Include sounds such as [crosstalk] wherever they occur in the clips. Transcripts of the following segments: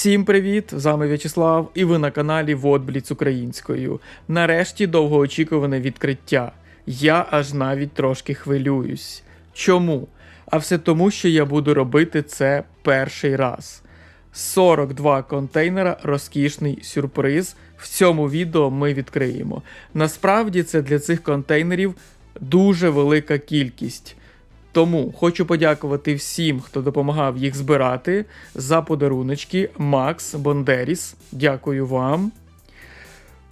Всім привіт! З вами В'ячеслав, і ви на каналі Водбліц Українською. Нарешті довгоочікуване відкриття. Я аж навіть трошки хвилююсь. Чому? А все тому, що я буду робити це перший раз. 42 контейнера розкішний сюрприз. В цьому відео ми відкриємо. Насправді це для цих контейнерів дуже велика кількість. Тому хочу подякувати всім, хто допомагав їх збирати за подаруночки Макс Бондеріс. Дякую вам.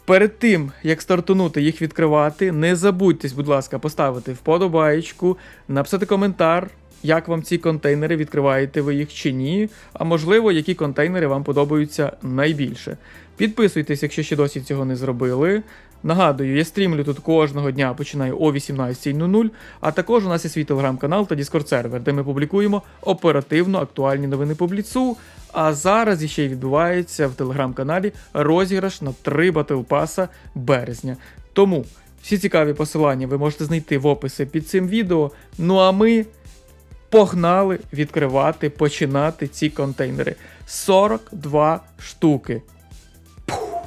Перед тим, як стартунути їх відкривати, не забудьте, будь ласка, поставити вподобаєчку, написати коментар, як вам ці контейнери, відкриваєте ви їх чи ні, а можливо, які контейнери вам подобаються найбільше. Підписуйтесь, якщо ще досі цього не зробили. Нагадую, я стрімлю тут кожного дня, починаю о 18.00, а також у нас є свій телеграм-канал та Discord сервер, де ми публікуємо оперативно актуальні новини по бліцу. А зараз іще й відбувається в телеграм-каналі розіграш на 3 батлпаса березня. Тому всі цікаві посилання ви можете знайти в описі під цим відео. Ну а ми погнали відкривати, починати ці контейнери. 42 штуки. Пух,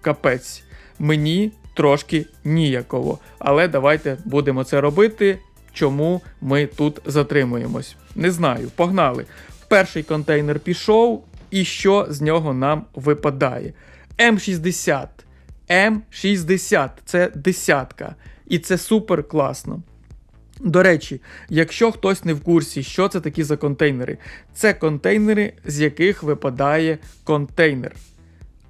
капець. Мені трошки ніяково. Але давайте будемо це робити. Чому ми тут затримуємось? Не знаю, погнали. Перший контейнер пішов, і що з нього нам випадає? М60. М60 це десятка. І це супер класно. До речі, якщо хтось не в курсі, що це такі за контейнери, це контейнери, з яких випадає контейнер.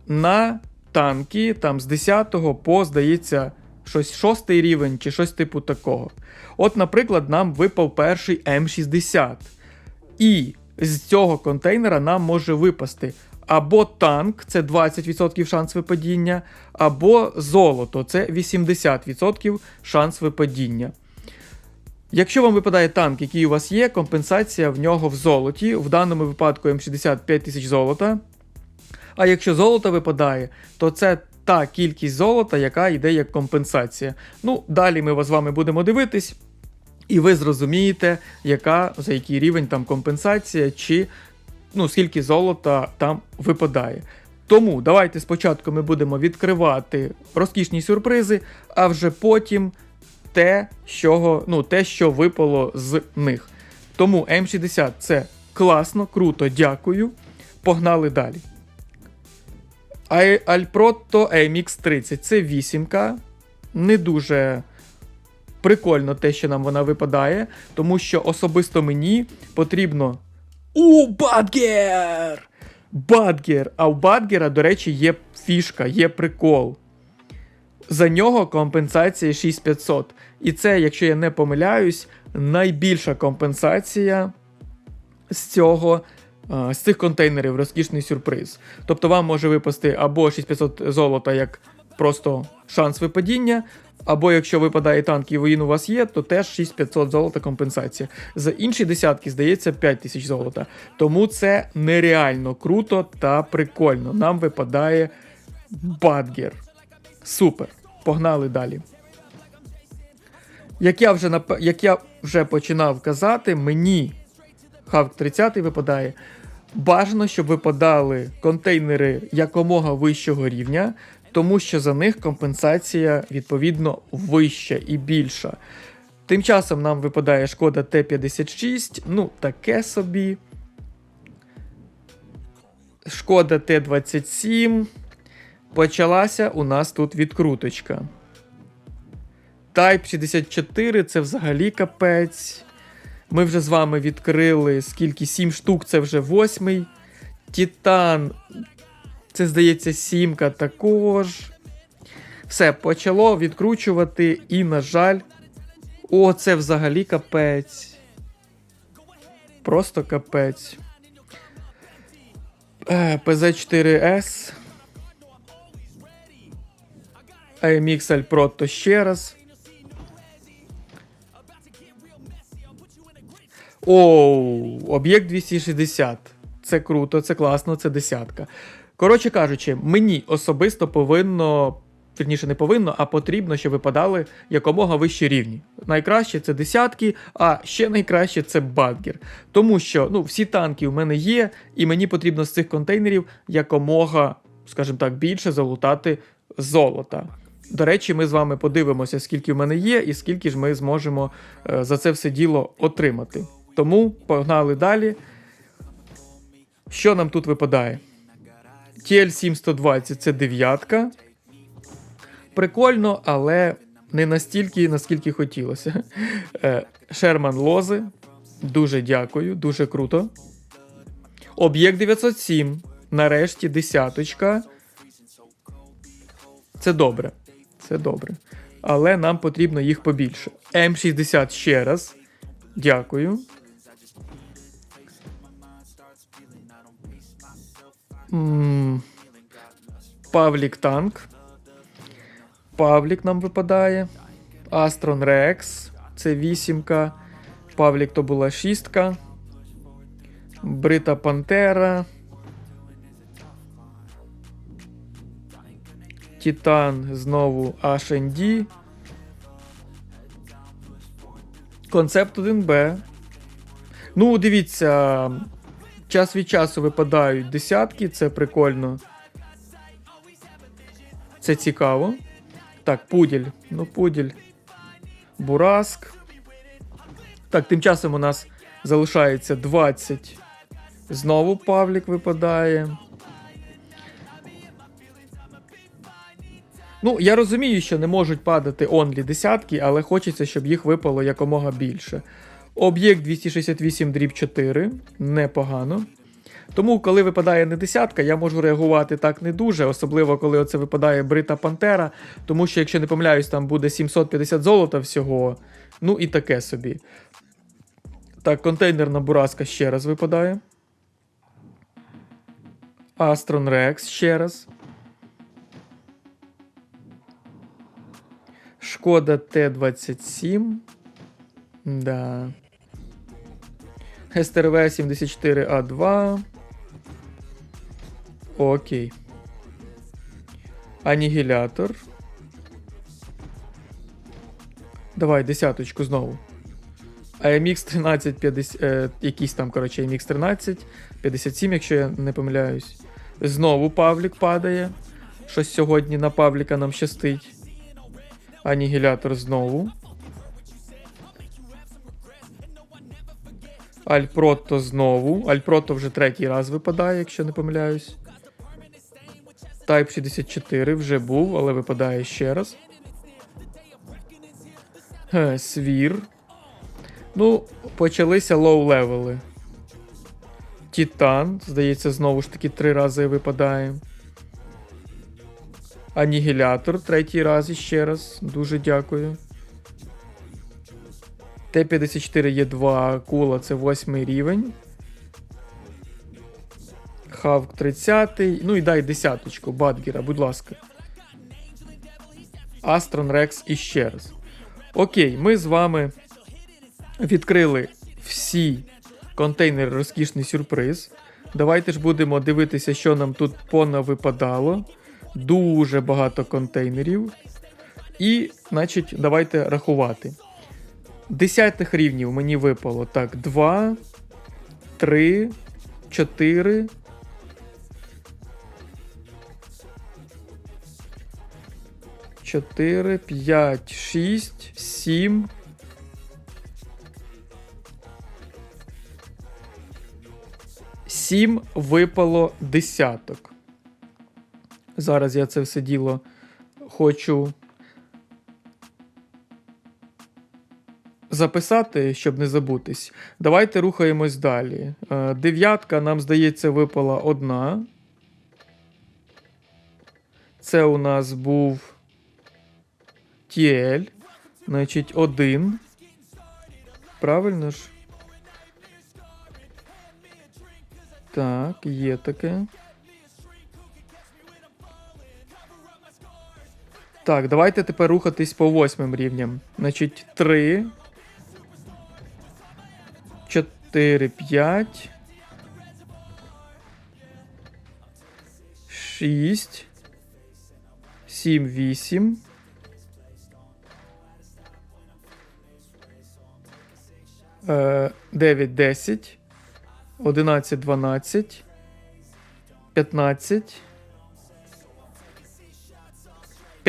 На танки там з 10 по, здається, щось 6 рівень чи щось типу такого. От, наприклад, нам випав перший М60. І з цього контейнера нам може випасти або танк, це 20% шанс випадіння, або золото, це 80% шанс випадіння. Якщо вам випадає танк, який у вас є, компенсація в нього в золоті. В даному випадку М60 тисяч золота. А якщо золото випадає, то це та кількість золота, яка йде як компенсація. Ну, далі ми з вами будемо дивитись, і ви зрозумієте, яка за який рівень там компенсація, чи ну, скільки золота там випадає. Тому давайте спочатку ми будемо відкривати розкішні сюрпризи, а вже потім те, що, ну, те, що випало з них. Тому М60 це класно, круто, дякую. Погнали далі. Alprotto AMX30 це вісімка. Не дуже прикольно те, що нам вона випадає, тому що особисто мені потрібно. У, Бадгер! Бадгер! А у Бадгера, до речі, є фішка, є прикол. За нього компенсація 6500. І це, якщо я не помиляюсь, найбільша компенсація з цього. З цих контейнерів розкішний сюрприз. Тобто вам може випасти або 6500 золота як просто шанс випадіння, або якщо випадає танк і воїн у вас є, то теж 6500 золота компенсація. За інші десятки, здається, 5000 золота. Тому це нереально круто та прикольно. Нам випадає Бадгер. Супер. Погнали далі. Як я вже нап... як я вже починав казати, мені Хавк 30 випадає. Бажано, щоб випадали контейнери якомога вищого рівня, тому що за них компенсація відповідно вища і більша. Тим часом нам випадає шкода Т-56, ну, таке собі. Шкода Т-27. Почалася у нас тут відкруточка. Type 64 це взагалі капець. Ми вже з вами відкрили скільки 7 штук, це вже восьмий. Титан, це здається, сімка також. Все, почало відкручувати, і, на жаль, о, це взагалі капець. Просто капець. ПЗ4С. AMX Alprotto ще раз. Оу, об'єкт 260. Це круто, це класно, це десятка. Коротше кажучи, мені особисто повинно вірніше не повинно, а потрібно, щоб випадали якомога вищі рівні. Найкраще це десятки, а ще найкраще це бадгер. Тому що ну, всі танки в мене є, і мені потрібно з цих контейнерів якомога, скажімо так, більше залутати золота. До речі, ми з вами подивимося, скільки в мене є, і скільки ж ми зможемо е, за це все діло отримати. Тому погнали далі. Що нам тут випадає? TL7120 це дев'ятка. Прикольно, але не настільки, наскільки хотілося. [laughs] Е, Шерман Лози. Дуже дякую, дуже круто. Об'єкт 907. Нарешті десяточка. Це добре. Це добре. Але нам потрібно їх побільше. М60 ще раз. Дякую. Павлік танк. Павлік нам випадає. Астрон Рекс. Це вісімка. Павлік то була шістка. Брита Пантера. Титан знову HND. Концепт 1Б. Ну, дивіться, час від часу випадають десятки, це прикольно. Це цікаво. Так, пуділь. Ну, пуділь. Бураск. Так, тим часом у нас залишається 20. Знову Павлік випадає. Ну, я розумію, що не можуть падати онлі десятки, але хочеться, щоб їх випало якомога більше. Об'єкт 268 дріб 4, непогано. Тому, коли випадає не десятка, я можу реагувати так не дуже, особливо коли оце випадає Брита Пантера, тому що, якщо не помиляюсь, там буде 750 золота всього. Ну і таке собі. Так, контейнерна бураска ще раз випадає. Астрон Рекс ще раз. Шкода Т-27. Да. СТРВ 74А2. Окей. Анігілятор. Давай, десяточку знову. AMX 1350. Е, якийсь там, коротше, AMX 13, 57, якщо я не помиляюсь. Знову Павлік падає. Щось сьогодні на Павліка нам щастить. Анігілятор знову. Альпрото знову. Альпрото вже третій раз випадає, якщо не помиляюсь. Type 64 вже був, але випадає ще раз. Ге, Свір. Ну, почалися лоу-левели. Титан, здається, знову ж таки три рази випадає. Анігілятор третій раз іще раз. Дуже дякую. Т-54 є 2 кула, це восьмий рівень. Хавк 30. Ну і дай десяточку, Бадгера, будь ласка. Астрон Рекс іще раз. Окей, ми з вами відкрили всі контейнери розкішний сюрприз. Давайте ж будемо дивитися, що нам тут понавипадало. Дуже багато контейнерів. І, значить, давайте рахувати. Десятих рівнів мені випало так: 2, 3, 4. Чотири, п'ять, шість, сім. Сім випало десяток. Зараз я це все діло хочу записати, щоб не забутись. Давайте рухаємось далі. Е, Дев'ятка, нам здається, випала одна. Це у нас був TL. Значить, один. Правильно ж? Так, є таке. Так, давайте тепер рухатись по восьмим рівням. Значить, 3. 4, 5. 6. 7, 8. Е, 9, 10. 11, 12.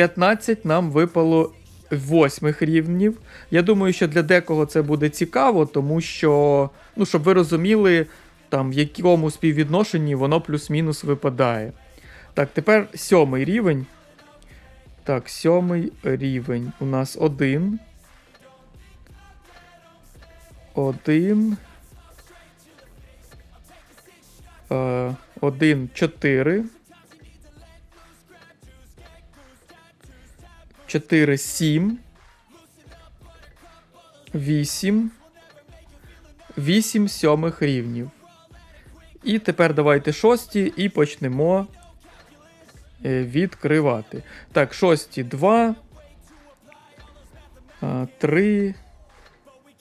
15. 15 нам випало восьмих рівнів. Я думаю, що для декого це буде цікаво, тому що, ну, щоб ви розуміли, там, в якому співвідношенні воно плюс-мінус випадає. Так, тепер сьомий рівень. Так, сьомий рівень. У нас один. Один. Е, один, чотири. 4, 7. 8. 8 сьомих рівнів. І тепер давайте шості і почнемо е, відкривати. Так, шості 2. 3.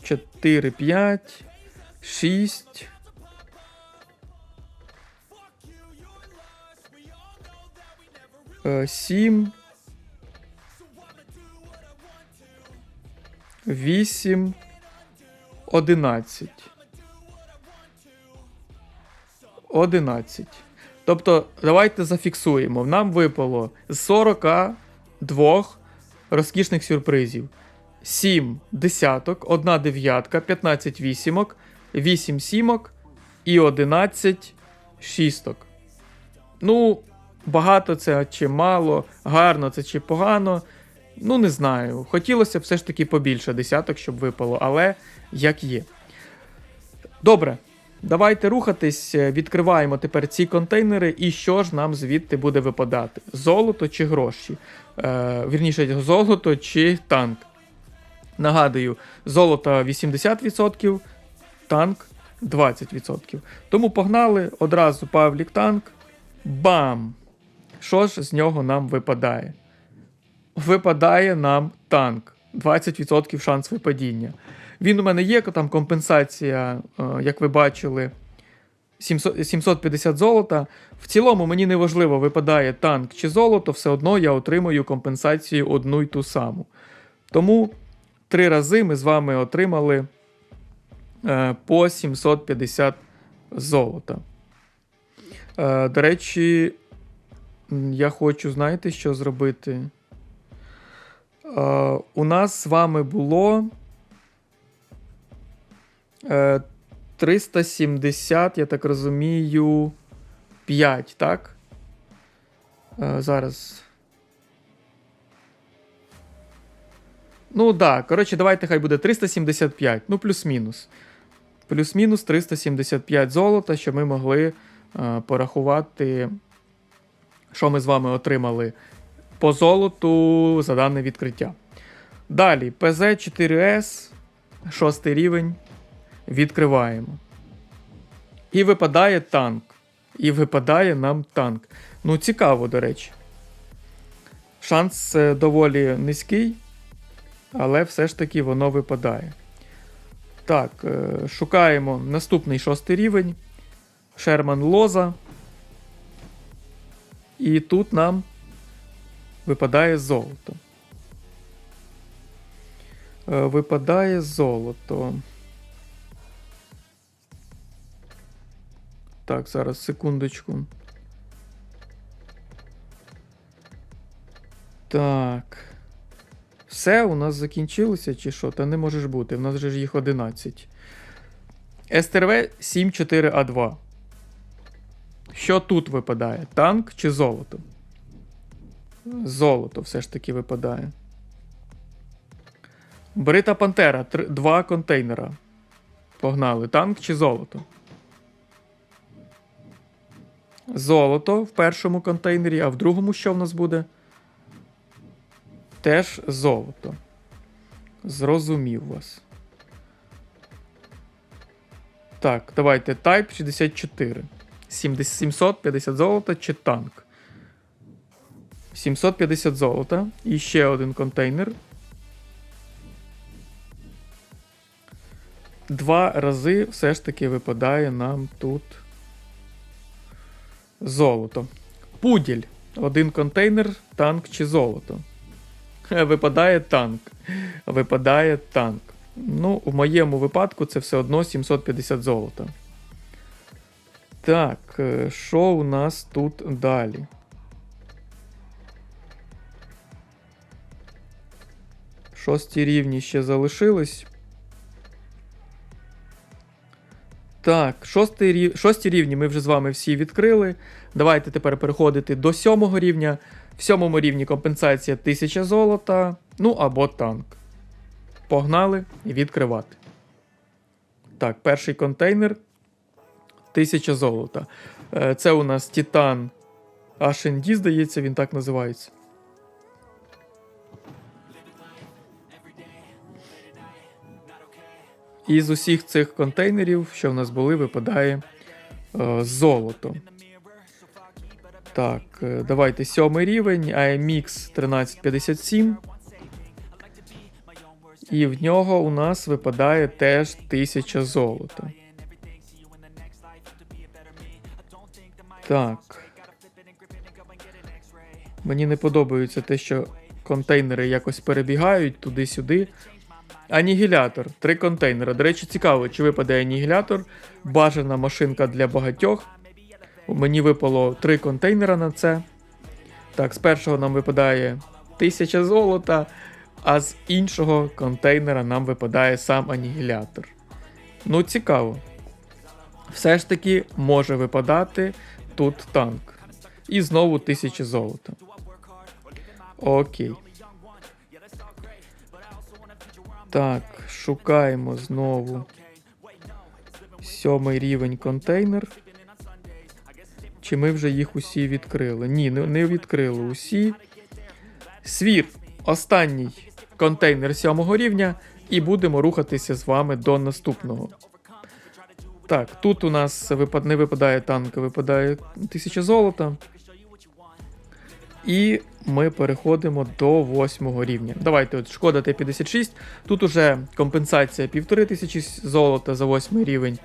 4, 5. 6. Е, 8, 11. 11. Тобто, давайте зафіксуємо. Нам випало з 42 розкішних сюрпризів. 7 десяток, 1 дев'ятка, 15 вісімок, 8 сімок і 11 шісток. Ну, багато це чи мало, гарно це чи погано. Ну, не знаю. Хотілося все ж таки побільше десяток, щоб випало, але як є. Добре, давайте рухатись. Е, Відкриваємо тепер ці контейнери, і що ж нам звідти буде випадати? Золото чи гроші? Е, Вірніше, золото чи танк. Нагадую, золото 80%, танк 20%. Тому погнали одразу Павлік танк. Бам! Що ж з нього нам випадає? Випадає нам танк. 20% шанс випадіння. Він у мене є, там компенсація, е, як ви бачили, 750 золота. В цілому мені не важливо, випадає танк чи золото, все одно я отримую компенсацію одну й ту саму. Тому три рази ми з вами отримали е, по 750 золота. Е, До речі, я хочу, знаєте, що зробити? Е, у нас з вами було е, 370, я так розумію, 5, так? Е, зараз. Ну, так, да. коротше, давайте хай буде 375, ну, плюс-мінус. Плюс-мінус 375 золота, щоб ми могли е, порахувати, що ми з вами отримали по золоту за дане відкриття. Далі, ПЗ-4С, шостий рівень. Відкриваємо. І випадає танк. І випадає нам танк. Ну, цікаво, до речі. Шанс е, доволі низький, але все ж таки воно випадає. Так, е, шукаємо наступний шостий рівень. Шерман Лоза. І тут нам Випадає золото. Е, випадає золото. Так, зараз секундочку. Так. Все, у нас закінчилося чи що? Та не можеш бути. У нас же ж їх 11. СТРВ 74А2. Що тут випадає? Танк чи золото? Золото все ж таки випадає. Брита Пантера. Три, два контейнера. Погнали. Танк чи золото? Золото в першому контейнері, а в другому що в нас буде? Теж золото. Зрозумів вас. Так, давайте Type 64. 750 золота чи танк. 750 золота. І ще один контейнер. Два рази все ж таки випадає нам тут золото. Пуділь. Один контейнер, танк чи золото. Е, Випадає танк. Випадає танк. Ну, в моєму випадку це все одно 750 золота. Так, е, що у нас тут далі? Шості рівні ще залишились. Так, шостий шості рівні ми вже з вами всі відкрили. Давайте тепер переходити до сьомого рівня. В сьомому рівні компенсація 1000 золота, ну або танк. Погнали і відкривати. Так, перший контейнер 1000 золота. Е, Це у нас Титан HND, здається, він так називається. І з усіх цих контейнерів, що в нас були, випадає е, золото. Так, е, давайте сьомий рівень, AMX 1357. І в нього у нас випадає теж 1000 золота. Так. Мені не подобається те, що контейнери якось перебігають туди-сюди. Анігілятор. Три контейнери. До речі, цікаво, чи випаде анігілятор. Бажана машинка для багатьох. Мені випало три контейнера на це. Так, з першого нам випадає 1000 золота, а з іншого контейнера нам випадає сам анігілятор. Ну, цікаво. Все ж таки може випадати тут танк. І знову 1000 золота. Окей. Так, шукаємо знову сьомий рівень контейнер. Чи ми вже їх усі відкрили? Ні, не, відкрили усі. Свір, останній контейнер сьомого рівня, і будемо рухатися з вами до наступного. Так, тут у нас випад... не випадає танк, випадає 1000 золота. І ми переходимо до восьмого рівня. Давайте, от шкода Т-56. Тут уже компенсація 1500 золота за восьмий рівень,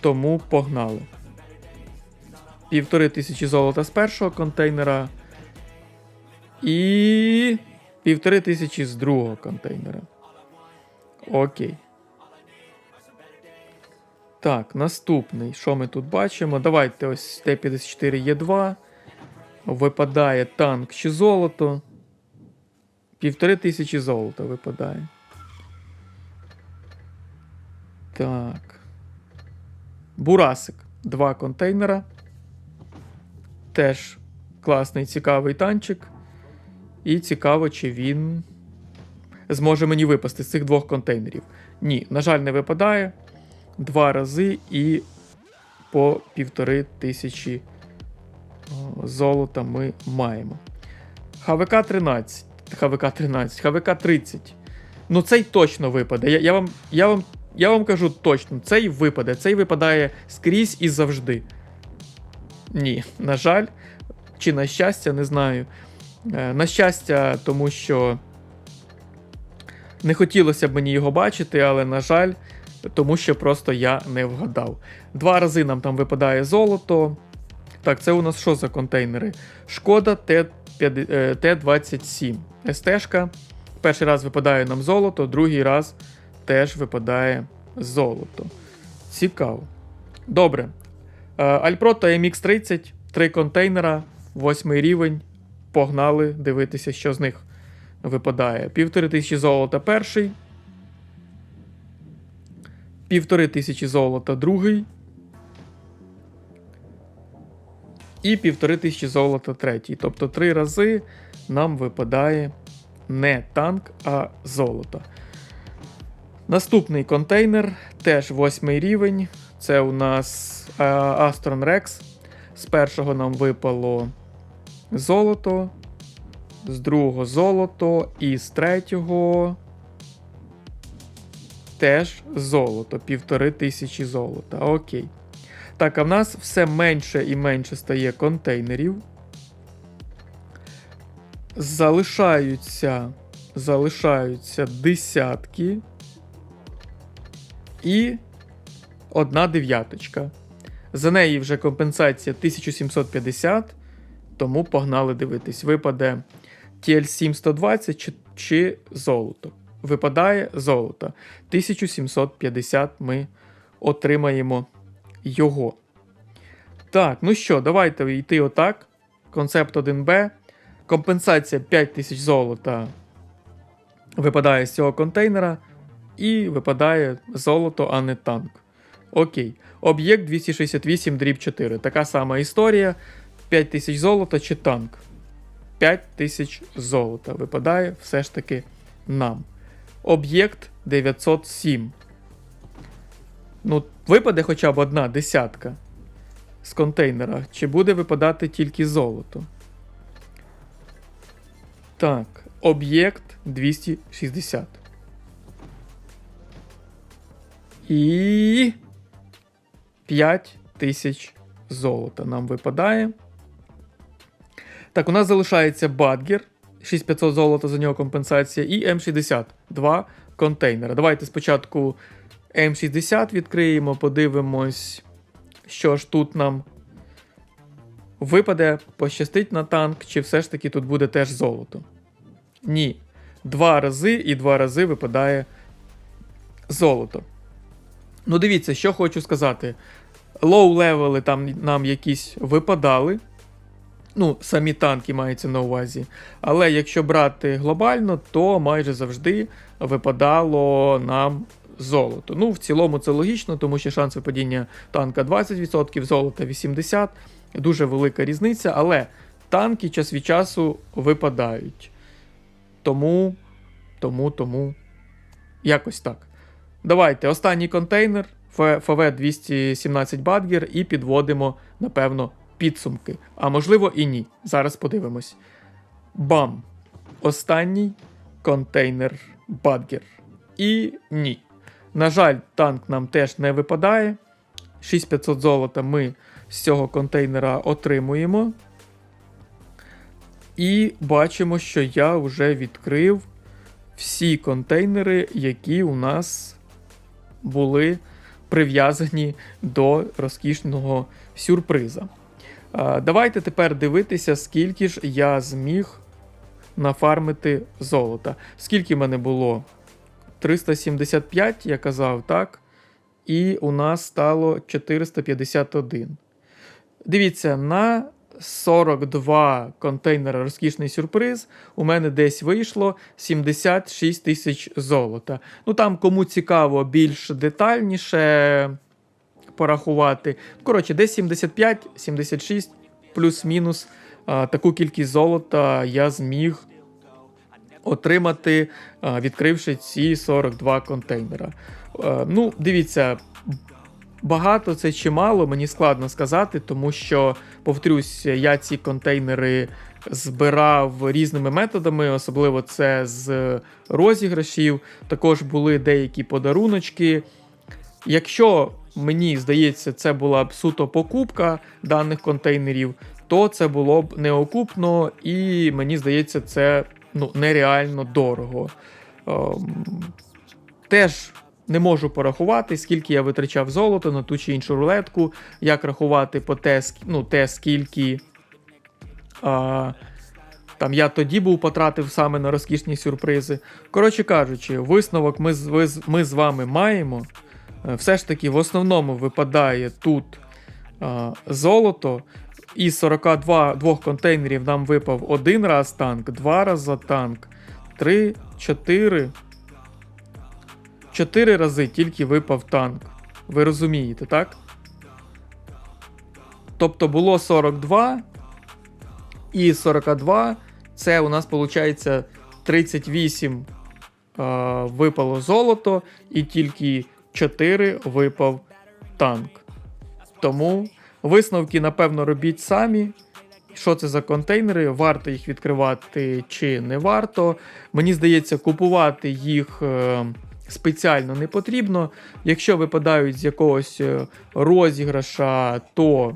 тому погнали. Півтори тисячі золота з першого контейнера. І півтори тисячі з другого контейнера. Окей. Так, наступний. Що ми тут бачимо? Давайте ось Т-54Е2. Випадає танк чи золото. Півтори тисячі золота випадає. Так. Бурасик. Два контейнера. Теж класний, цікавий танчик. І цікаво, чи він зможе мені випасти з цих двох контейнерів. Ні, на жаль, не випадає. Два рази і по півтори тисячі золота ми маємо. ХВК 13. ХВК 13, ХВК 30. Ну, цей точно випаде. Я, я, вам, я, вам, я вам кажу точно, цей випаде. Цей випадає скрізь і завжди. Ні, на жаль, чи на щастя, не знаю. Е, На щастя, тому що не хотілося б мені його бачити, але, на жаль, тому що просто я не вгадав. Два рази нам там випадає золото. Так, це у нас що за контейнери? Шкода Т-5- е, Т-27. СТ-шка. Перший раз випадає нам золото, другий раз теж випадає золото. Цікаво. Добре. Е, Альпрото MX30, три контейнера, восьмий рівень. Погнали дивитися, що з них випадає. Півтори тисячі золота перший. Півтори тисячі золота другий. І півтори тисячі золота третій. Тобто три рази нам випадає не танк, а золото. Наступний контейнер, теж восьмий рівень. Це у нас е, Astron Rex. З першого нам випало золото, з другого золото, і з третього теж золото. Півтори тисячі золота. Окей. Так, а в нас все менше і менше стає контейнерів. Залишаються, залишаються десятки. І одна дев'яточка. За неї вже компенсація 1750. Тому погнали дивитись. Випаде TL7 120 чи, чи золото. Випадає золото. 1750 ми отримаємо його. Так, ну що, давайте йти отак. Концепт 1Б. Компенсація 5000 золота випадає з цього контейнера. І випадає золото, а не танк. Окей. Об'єкт 268 дріб 4. Така сама історія. 5000 золота чи танк. 5000 золота. Випадає все ж таки нам. Об'єкт 907. Ну, випаде хоча б одна десятка з контейнера. Чи буде випадати тільки золото? Так, об'єкт 260. І 5 тисяч золота нам випадає. Так, у нас залишається Бадгер. 6500 золота за нього компенсація. І М60. Два контейнера. Давайте спочатку М60 відкриємо, подивимось, що ж тут нам випаде, пощастить на танк, чи все ж таки тут буде теж золото. Ні. Два рази і два рази випадає золото. Ну, дивіться, що хочу сказати. Лоу-левели там нам якісь випадали. Ну, самі танки мається на увазі. Але якщо брати глобально, то майже завжди випадало нам золото. Ну, в цілому це логічно, тому що шанс випадіння танка 20%, золота 80%. Дуже велика різниця, але танки час від часу випадають. Тому, тому, тому, якось так. Давайте останній контейнер ФВ 217 Бадгер і підводимо, напевно, підсумки. А можливо і ні. Зараз подивимось. Бам! Останній контейнер Бадгер. І ні. На жаль, танк нам теж не випадає. 6500 золота ми з цього контейнера отримуємо. І бачимо, що я вже відкрив всі контейнери, які у нас були прив'язані до розкішного сюрприза. Давайте тепер дивитися, скільки ж я зміг нафармити золота. Скільки в мене було? 375, я казав, так? І у нас стало 451. Дивіться, на 42 контейнери розкішний сюрприз. У мене десь вийшло 76 тисяч золота. Ну там, кому цікаво, більш детальніше порахувати. Коротше, десь 75-76 плюс-мінус таку кількість золота я зміг отримати, відкривши ці 42 контейнера. Ну, дивіться. Багато це чи мало, мені складно сказати, тому що, повторюсь, я ці контейнери збирав різними методами, особливо це з розіграшів. Також були деякі подаруночки. Якщо мені здається, це була б суто покупка даних контейнерів, то це було б неокупно, і мені здається, це ну, нереально дорого. Ем, теж не можу порахувати, скільки я витрачав золото на ту чи іншу рулетку, як рахувати по те, ну, те скільки а, там я тоді був потратив саме на розкішні сюрпризи. Коротше кажучи, висновок ми, з- ми з вами маємо. Е, Все ж таки, в основному випадає тут а, золото. Із 42 двох контейнерів нам випав один раз танк, два рази танк, три, чотири. Чотири рази тільки випав танк. Ви розумієте, так? Тобто було 42, і 42 це у нас виходить 38 е, випало золото, і тільки 4 випав танк. Тому висновки, напевно, робіть самі. Що це за контейнери? Варто їх відкривати чи не варто. Мені здається, купувати їх е, спеціально не потрібно. Якщо випадають з якогось е, розіграша, то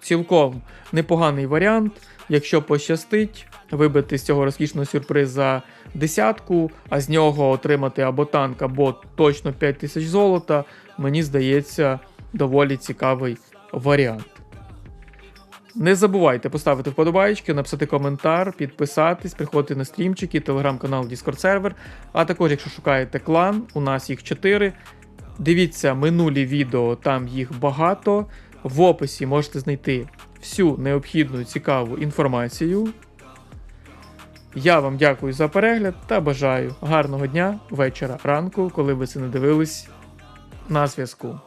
цілком непоганий варіант. Якщо пощастить, вибити з цього розкішного сюрприза десятку, а з нього отримати або танк, або точно 5 тисяч золота, мені здається, доволі цікавий варіант. Не забувайте поставити вподобайки, написати коментар, підписатись, приходити на стрімчики, телеграм-канал, Discord сервер. А також, якщо шукаєте клан, у нас їх 4. Дивіться минулі відео, там їх багато. В описі можете знайти всю необхідну цікаву інформацію. Я вам дякую за перегляд та бажаю гарного дня, вечора, ранку, коли ви це не дивились. На зв'язку.